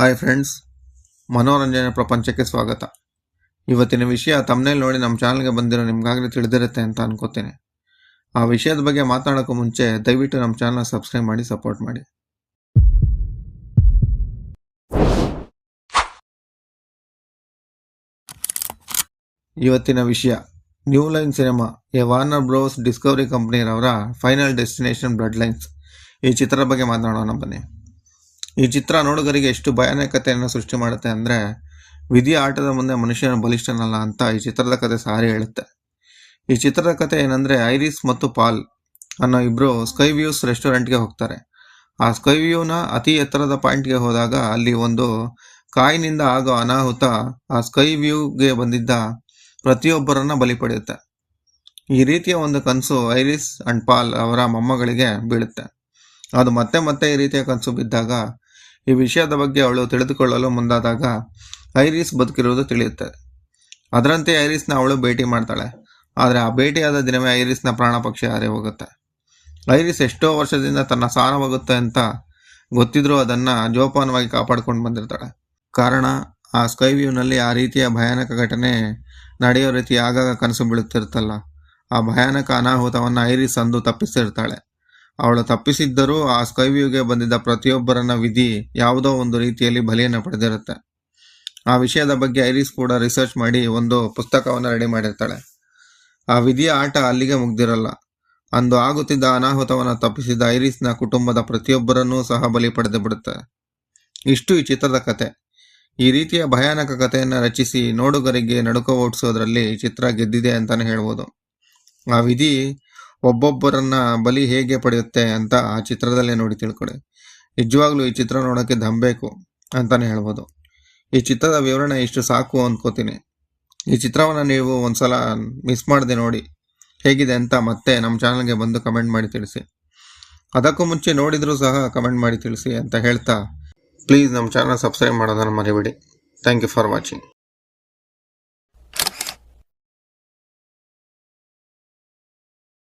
Hi friends ಮನೋರಂಜನೆ ಪ್ರಪಂಚಕ್ಕೆ ಸ್ವಾಗತ. ಇವತ್ತಿನ ವಿಷಯ ತಮ್ಮನೇಲಿ ನೋಡಿ ನಮ್ಮ ಚಾನಲ್ಗೆ ಬಂದಿರೋ ನಿಮ್ಗಾಗಲೇ ತಿಳಿದಿರುತ್ತೆ ಅಂತ ಅನ್ಕೋತೀನಿ. ಆ ವಿಷಯದ ಬಗ್ಗೆ ಮಾತಾಡೋಕ್ಕೂ ಮುಂಚೆ ದಯವಿಟ್ಟು ನಮ್ಮ ಚಾನಲ್ನ ಸಬ್ಸ್ಕ್ರೈಬ್ ಮಾಡಿ ಸಪೋರ್ಟ್ ಮಾಡಿ. ಇವತ್ತಿನ ವಿಷಯ new line cinema a Warner Bros Discovery ಕಂಪ್ನಿರವರ final destination blood lines ಈ ಚಿತ್ರದ ಬಗ್ಗೆ ಮಾತನಾಡೋಣ ಬನ್ನಿ. ಈ ಚಿತ್ರ ನೋಡುಗರಿಗೆ ಎಷ್ಟು ಭಯಾನಕತೆಯನ್ನು ಸೃಷ್ಟಿ ಮಾಡುತ್ತೆ ಅಂದರೆ ವಿಧಿ ಆಟದ ಮುಂದೆ ಮನುಷ್ಯನ ಬಲಿಷ್ಠನಲ್ಲ ಅಂತ ಈ ಚಿತ್ರದ ಕತೆ ಸಾರಿ ಹೇಳುತ್ತೆ. ಈ ಚಿತ್ರದ ಕತೆ ಏನಂದರೆ, ಐರಿಸ್ ಮತ್ತು ಪಾಲ್ ಅನ್ನೋ ಇಬ್ಬರು ಸ್ಕೈ ವ್ಯೂಸ್ ರೆಸ್ಟೋರೆಂಟ್ಗೆ ಹೋಗ್ತಾರೆ. ಆ ಸ್ಕೈ ವ್ಯೂನ ಅತಿ ಎತ್ತರದ ಪಾಯಿಂಟ್ಗೆ ಹೋದಾಗ ಅಲ್ಲಿ ಒಂದು ಕಾಯಿನಿಂದ ಆಗೋ ಅನಾಹುತ ಆ ಸ್ಕೈ ವ್ಯೂಗೆ ಬಂದಿದ್ದ ಪ್ರತಿಯೊಬ್ಬರನ್ನ ಬಲಿ ಪಡೆಯುತ್ತೆ. ಈ ರೀತಿಯ ಒಂದು ಕನಸು ಐರಿಸ್ ಅಂಡ್ ಪಾಲ್ ಅವರ ಮೊಮ್ಮಗಳಿಗೆ ಬೀಳುತ್ತೆ. ಅದು ಮತ್ತೆ ಮತ್ತೆ ಈ ರೀತಿಯ ಕನಸು ಬಿದ್ದಾಗ ಈ ವಿಷಯದ ಬಗ್ಗೆ ಅವಳು ತಿಳಿದುಕೊಳ್ಳಲು ಮುಂದಾದಾಗ ಐರಿಸ್ ಬದುಕಿರುವುದು ತಿಳಿಯುತ್ತೆ. ಅದರಂತೆ ಐರಿಸ್ನ ಅವಳು ಭೇಟಿ ಮಾಡ್ತಾಳೆ. ಆದರೆ ಆ ಭೇಟಿಯಾದ ದಿನವೇ ಐರಿಸ್ನ ಪ್ರಾಣ ಪಕ್ಷಿ ಹಾರಿ ಹೋಗುತ್ತೆ. ಐರಿಸ್ ಎಷ್ಟೋ ವರ್ಷದಿಂದ ತನ್ನ ಸಾರವಾಗುತ್ತೆ ಅಂತ ಗೊತ್ತಿದ್ರೂ ಅದನ್ನು ಜೋಪಾನವಾಗಿ ಕಾಪಾಡ್ಕೊಂಡು ಬಂದಿರ್ತಾಳೆ. ಕಾರಣ, ಆ ಸ್ಕೈ ವ್ಯೂನಲ್ಲಿ ಆ ರೀತಿಯ ಭಯಾನಕ ಘಟನೆ ನಡೆಯೋ ರೀತಿ ಆಗಾಗ ಕನಸು ಬೀಳುತ್ತಿರುತ್ತಲ್ಲ. ಆ ಭಯಾನಕ ಅನಾಹುತವನ್ನು ಐರಿಸ್ ಅಂದು ತಪ್ಪಿಸಿರ್ತಾಳೆ. ಅವಳು ತಪ್ಪಿಸಿದ್ದರೂ ಆ ಸ್ಕೈವ್ಯೂಗೆ ಬಂದಿದ್ದ ಪ್ರತಿಯೊಬ್ಬರನ್ನ ವಿಧಿ ಯಾವುದೋ ಒಂದು ರೀತಿಯಲ್ಲಿ ಬಲಿಯನ್ನು ಪಡೆದಿರುತ್ತೆ. ಆ ವಿಷಯದ ಬಗ್ಗೆ ಐರಿಸ್ ಕೂಡ ರಿಸರ್ಚ್ ಮಾಡಿ ಒಂದು ಪುಸ್ತಕವನ್ನು ರೆಡಿ ಮಾಡಿರ್ತಾಳೆ. ಆ ವಿಧಿಯ ಆಟ ಅಲ್ಲಿಗೆ ಮುಗ್ದಿರಲ್ಲ. ಅಂದು ಆಗುತ್ತಿದ್ದ ಅನಾಹುತವನ್ನು ತಪ್ಪಿಸಿದ ಐರಿಸ್ನ ಕುಟುಂಬದ ಪ್ರತಿಯೊಬ್ಬರನ್ನೂ ಸಹ ಬಲಿ ಪಡೆದು ಬಿಡುತ್ತೆ. ಇಷ್ಟು ಈ ಚಿತ್ರದ ಕತೆ. ಈ ರೀತಿಯ ಭಯಾನಕ ಕಥೆಯನ್ನು ರಚಿಸಿ ನೋಡುಗರಿಗೆ ನಡುಕ ಓಡಿಸೋದ್ರಲ್ಲಿ ಚಿತ್ರ ಗೆದ್ದಿದೆ ಅಂತಾನೆ ಹೇಳ್ಬೋದು. ಆ ವಿಧಿ ಒಬ್ಬೊಬ್ಬರನ್ನ ಬಲಿ ಹೇಗೆ ಪಡೆಯುತ್ತೆ ಅಂತ ಆ ಚಿತ್ರದಲ್ಲೇ ನೋಡಿ ತಿಳ್ಕೊಳ್ಳಿ ನಿಜವಾಗ್ಲೂ ಈ ಚಿತ್ರ ನೋಡೋಕ್ಕೆ ದಂಬೇಕು ಅಂತಾನೆ ಹೇಳ್ಬೋದು. ಈ ಚಿತ್ರದ ವಿವರಣೆ ಇಷ್ಟು ಸಾಕು ಅನ್ಕೋತೀನಿ. ಈ ಚಿತ್ರವನ್ನು ನೀವು ಒಂದ್ಸಲ ಮಿಸ್ ಮಾಡದೆ ನೋಡಿ ಹೇಗಿದೆ ಅಂತ ಮತ್ತೆ ನಮ್ಮ ಚಾನಲ್ಗೆ ಬಂದು ಕಮೆಂಟ್ ಮಾಡಿ ತಿಳಿಸಿ. ಅದಕ್ಕೂ ಮುಂಚೆ ನೋಡಿದರೂ ಸಹ ಕಮೆಂಟ್ ಮಾಡಿ ತಿಳಿಸಿ ಅಂತ ಹೇಳ್ತಾ, ಪ್ಲೀಸ್ ನಮ್ಮ ಚಾನಲ್ ಸಬ್ಸ್ಕ್ರೈಬ್ ಮಾಡೋದನ್ನು ಮರಿಬೇಡಿ. Thank you for watching.